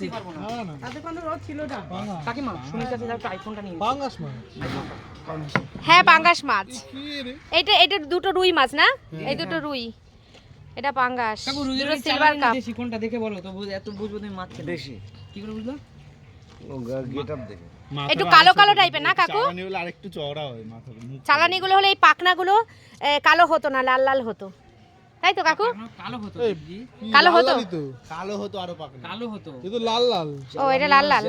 আসছি না। না রোদ ছিল না। কাকিমা সুমির কাছে যাও আইফোনটা নিয়ে পাঙ্গাস মাছ। হ্যাঁ পাঙ্গাস মাছ। এইটা এটা দুটো রুই মাছ না? এই দুটো রুই। এটা পাঙ্গাস দুটো সিলভার কাপ দেশি কোনটা দেখে বলো তো এত বুঝব তুমি মাছ। দেশি কি করে বুঝলো? গেট আপ দেখে। একটু কালো কালো টাইপের না কাকু? চালানি হলে আরেকটু চওড়া হয় চালানিগুলো হলে এই পাখনাগুলো এ, কালো হতো না লাল লাল হতো। তাই তো কাকু? কালো- কালো হতো কালো হতো? কালো হতো আরও পাকনা কালো হতো। এ তো লাল লাল। ও এটা লাল লাল।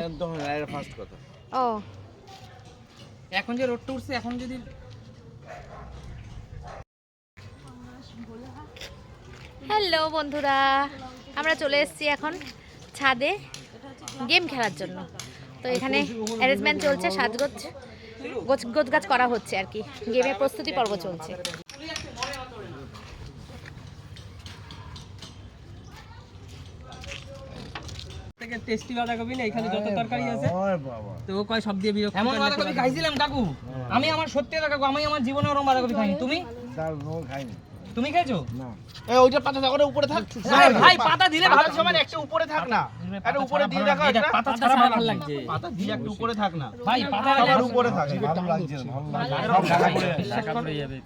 ফার্স্ট কথা ও। এখন যে রোডটা উঠছে এখন যদি হ্যালো বন্ধুরা আমরা চলে এসেছি এখন ছাদে গেম খেলার জন্য। তো এখানে অ্যারেঞ্জমেন্ট চলছে সাজগোজ গোছ গোছগাছ করা হচ্ছে আর কি। গেমের প্রস্তুতি পর্ব চলছে। থেকে টেস্টি বাঁধাকপি না এখানে যত তরকারি আছে। তো ও কয় সব দিয়ে বিরক্ত এমন বাঁধাকপি খাইছিলাম কাকু। আমি আমার সত্যি কাকু আমি আমার জীবনে ওরকম বাঁধাকপি খাইনি। তুমি? খাইনি। তুমি খেয়েছো না। এই ওইটা পাতা থাক উপরে থাক। ভাই পাতা দিলে ভালো সময় একটা উপরে থাক না। একটা উপরে দিয়ে রাখো একটা। পাতা ছাড়া ভালো লাগছে পাতা দিয়ে একটা উপরে থাক না। ভাই পাতা সবার উপরে থাকে। ভালো লাগছে ভালো লাগছে। ঢাকা পড়ে যাবে।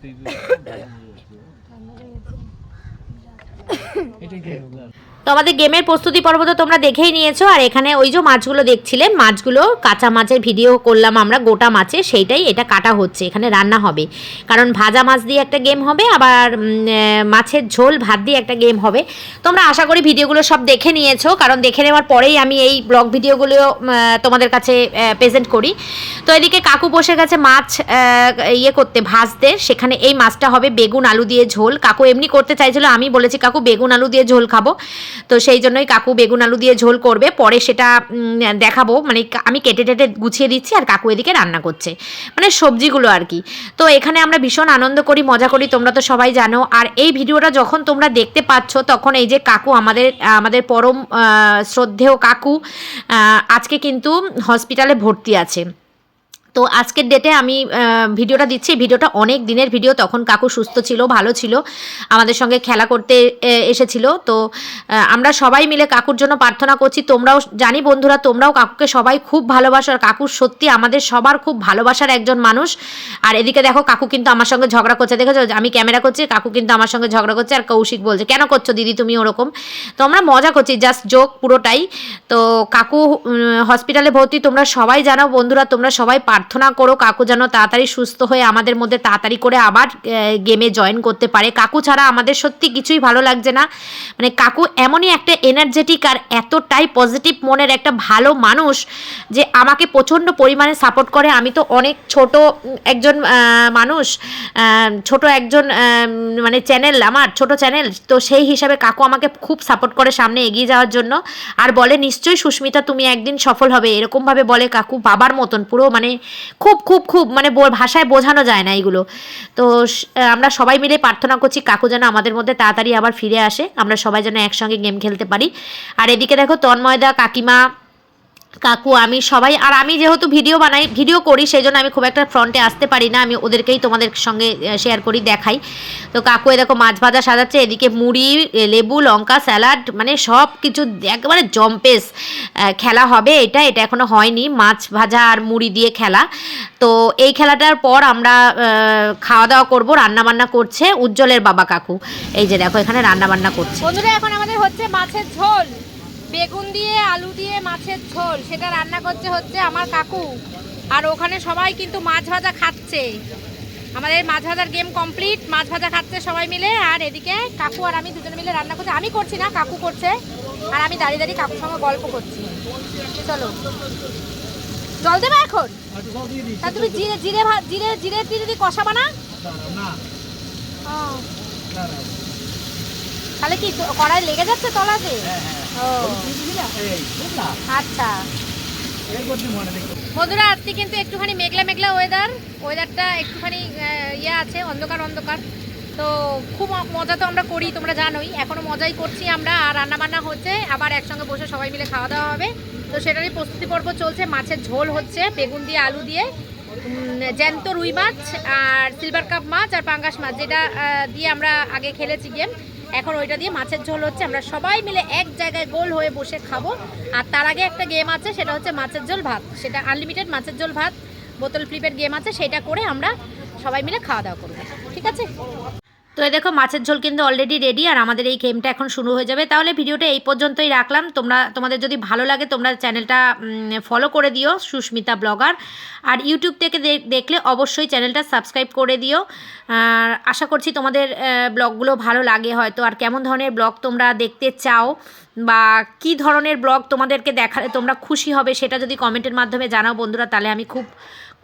তো আমাদের গেমের প্রস্তুতি পর্ব তো তোমরা দেখেই নিয়েছো, আর এখানে ওই যে মাছগুলো দেখছিলে, মাছগুলো কাঁচা মাছের ভিডিও করলাম আমরা, গোটা মাছে, সেইটাই এটা কাটা হচ্ছে, এখানে রান্না হবে। কারণ ভাজা মাছ দিয়ে একটা গেম হবে, আবার মাছের ঝোল, ভাত দিয়ে একটা গেম হবে। তোমরা আশা করি ভিডিওগুলো সব দেখে নিয়েছো, কারণ দেখে নেওয়ার পরেই আমি এই ব্লগ ভিডিওগুলো তোমাদের কাছে প্রেজেন্ট করি। তো এদিকে কাকু বসে গেছে মাছ ইয়ে করতে, ভাজতে, সেখানে এই মাছটা হবে বেগুন, আলু দিয়ে ঝোল। কাকু এমনি করতে চাইছিল, আমি বলেছি, কাকু, বেগুন, আলু দিয়ে ঝোল খাব। তো সেই জন্যই কাকু বেগুন আলু দিয়ে ঝোল করবে। পরে সেটা দেখাবো। মানে আমি কেটে টেটে গুছিয়ে দিচ্ছি আর কাকু এদিকে রান্না করছে। মানে সবজিগুলো আর কি। তো এখানে আমরা ভীষণ আনন্দ করি, মজা করি, তোমরা তো সবাই জানো। আর এই ভিডিওটা যখন তোমরা দেখতে পাচ্ছ, তখন এই যে কাকু আমাদের আমাদের পরম শ্রদ্ধেয় কাকু আজকে কিন্তু হসপিটালে ভর্তি আছে। তো আজকের ডেটে আমি ভিডিওটা দিচ্ছি। ভিডিওটা অনেক দিনের ভিডিও তখন কাকু সুস্থ ছিল, ভালো ছিল, আমাদের সঙ্গে খেলা করতে এসেছিল। তো আমরা সবাই মিলে কাকুর জন্য প্রার্থনা করছি। তোমরাও, জানি বন্ধুরা, তোমরাও কাকুকে সবাই খুব ভালোবাসো। আর কাকুর সত্যি আমাদের সবার খুব ভালোবাসার একজন মানুষ। আর এদিকে দেখো, কাকু কিন্তু আমার সঙ্গে ঝগড়া করছে। দেখেছ? আমি ক্যামেরা করছি, কাকু কিন্তু আমার সঙ্গে ঝগড়া করছে। আর কৌশিক বলছে, কেন করছ দিদি তুমি ওরকম? তো আমরা মজা করছি জাস্ট জোক পুরোটাই। তো কাকু হসপিটালে ভর্তি। তোমরা সবাই জানো বন্ধুরা, তোমরা সবাই প্রার্থনা করো, কাকু যেন তাড়াতাড়ি সুস্থ হয়ে আমাদের মধ্যে তাড়াতাড়ি করে আবার গেমে জয়েন করতে পারে। কাকু ছাড়া আমাদের সত্যি কিছুই ভালো লাগছে না। মানে কাকু এমনই একটা এনার্জেটিক আর এতটাই পজিটিভ মনের একটা ভালো মানুষ যে আমাকে প্রচণ্ড পরিমাণে সাপোর্ট করে। আমি তো অনেক ছোট একজন মানুষ ছোট একজন মানে চ্যানেল আমার, ছোট চ্যানেল তো সেই হিসাবে কাকু আমাকে খুব সাপোর্ট করে সামনে এগিয়ে যাওয়ার জন্য। আর বলে, নিশ্চয়ই সুস্মিতা, তুমি একদিন সফল হবে। এরকমভাবে বলে কাকু বাবার মতন, পুরো মানে খুব খুব খুব মানে ভাষায় বোঝানো যায় না এইগুলো তো আমরা সবাই মিলে প্রার্থনা করছি কাকু যেন আমাদের মধ্যে তাড়াতাড়ি আবার ফিরে আসে। আমরা সবাই যেন একসঙ্গে গেম খেলতে পারি। আর এদিকে দেখো তন্ময়দা কাকিমা কাকু, আমি সবাই, আর আমি যেহেতু ভিডিও বানাই ভিডিও করি সেই জন্য আমি খুব একটা ফ্রন্টে আসতে পারি না। আমি ওদেরকেই তোমাদের সঙ্গে শেয়ার করি, দেখাই। তো কাকু দেখো, মাছ ভাজা সাজাচ্ছে, এদিকে মুড়ি লেবু, লঙ্কা, স্যালাড মানে সব কিছু একেবারে জম্পেস খেলা হবে এটা এটা এখনও হয়নি, মাছ ভাজা আর মুড়ি দিয়ে খেলা। তো এই খেলাটার পর আমরা খাওয়া দাওয়া করব, রান্নাবান্না করছে উজ্জ্বলের বাবা কাকু। এই যে দেখো, এখানে রান্নাবান্না করছে। বন্ধুরা, এখন আমাদের হচ্ছে মাছের ঝোল। বেগুন দিয়ে আলু দিয়ে মাছের ঝোল। সেটা রান্না করছে হচ্ছে আমার কাকু। আর ওখানে সবাই কিন্তু মাছ ভাজা খাচ্ছে। আমাদের মাছ ভাজার গেম কমপ্লিট মাছ ভাজা খাচ্ছে সবাই মিলে। আর এদিকে কাকু আর আমি দুজনে মিলে রান্না করছি। আমি করছি না কাকু করছে। আর আমি দাঁড়িয়ে দাঁড়িয়ে কাকুর সঙ্গে গল্প করছি। চলো। জল দেবে এখন? তা তুমি জিরে জিরে জিরে জিরে দিয়ে যদি কষাবা না? ও। তাহলে কি কড়াই লেগে যাচ্ছে তলাতে? ও। আচ্ছা। বন্ধুরা আজকে কিন্তু একটুখানি মেঘলা মেঘলা ওয়েদার ওয়েদারটা একটুখানি ইয়ে আছে অন্ধকার অন্ধকার। তো খুব মজা তো আমরা করি তোমরা জানোই। এখনও মজাই করছি আমরা আর রান্না বান্না হচ্ছে। আবার একসঙ্গে বসে সবাই মিলে খাওয়া দাওয়া হবে। তো সেটারই প্রস্তুতি পর্ব চলছে। মাছের ঝোল হচ্ছে বেগুন দিয়ে আলু দিয়ে। জ্যান্ত রুই মাছ আর সিলভার কাপ মাছ আর পাঙ্গাস মাছ যেটা দিয়ে আমরা আগে খেলেছি গেম এখন ওইটা দিয়ে মাছের ঝোল হচ্ছে। আমরা সবাই মিলে এক জায়গায় গোল হয়ে বসে খাব। আর তার আগে একটা গেম আছে, সেটা হচ্ছে মাছের ঝোল ভাত। সেটা আনলিমিটেড মাছের ঝোল ভাত, বোতল ফ্লিপের গেম আছে, সেটা করে আমরা সবাই মিলে খাওয়া দাওয়া করব। ঠিক আছে? তো এই দেখো, মাছের ঝোল কিন্তু অলরেডি রেডি আর আমাদের এই গেমটা এখন শুরু হয়ে যাবে। তাহলে ভিডিওটা এই পর্যন্তই রাখলাম। তোমরা, তোমাদের যদি ভালো লাগে, তোমরা চ্যানেলটা ফলো করে দিও, সুস্মিতা ব্লগার। আর ইউটিউব থেকে দেখলে অবশ্যই চ্যানেলটা সাবস্ক্রাইব করে দিও। আর আশা করছি তোমাদের ব্লগগুলো ভালো লাগে হয়তো। আর কেমন ধরনের ব্লগ তোমরা দেখতে চাও বা কি ধরনের ব্লগ তোমাদেরকে দেখালে তোমরা খুশি হবে সেটা যদি কমেন্টের মাধ্যমে জানাও বন্ধুরা, তাহলে আমি খুব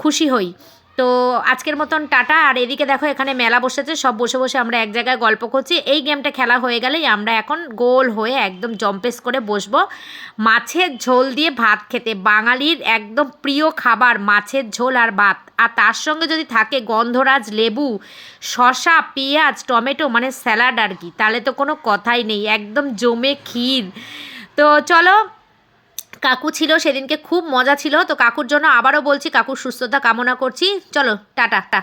খুশি হই। তো আজকের মতন টাটা। আর এদিকে দেখো, এখানে মেলা বসেছে, সব বসে বসে আমরা এক জায়গায় গল্প করছি। এই গেমটা খেলা হয়ে গেলেই আমরা এখন গোল হয়ে একদম জম্পেস করে বসবো। মাছের ঝোল দিয়ে ভাত খেতে, বাঙালির একদম প্রিয় খাবার মাছের ঝোল আর ভাত। আর তার সঙ্গে যদি থাকে গন্ধরাজ লেবু, শসা, পেঁয়াজ, টমেটো মানে স্যালাড আর কি, তাহলে তো কোনো কথাই নেই, একদম জমে ক্ষীর। তো চলো কাকু ছিল, সেদিনকে খুব মজা ছিল। তো কাকুর জন্য আবারও বলছি, কাকুর সুস্থতা কামনা করছি। চলো, টাটা, টা।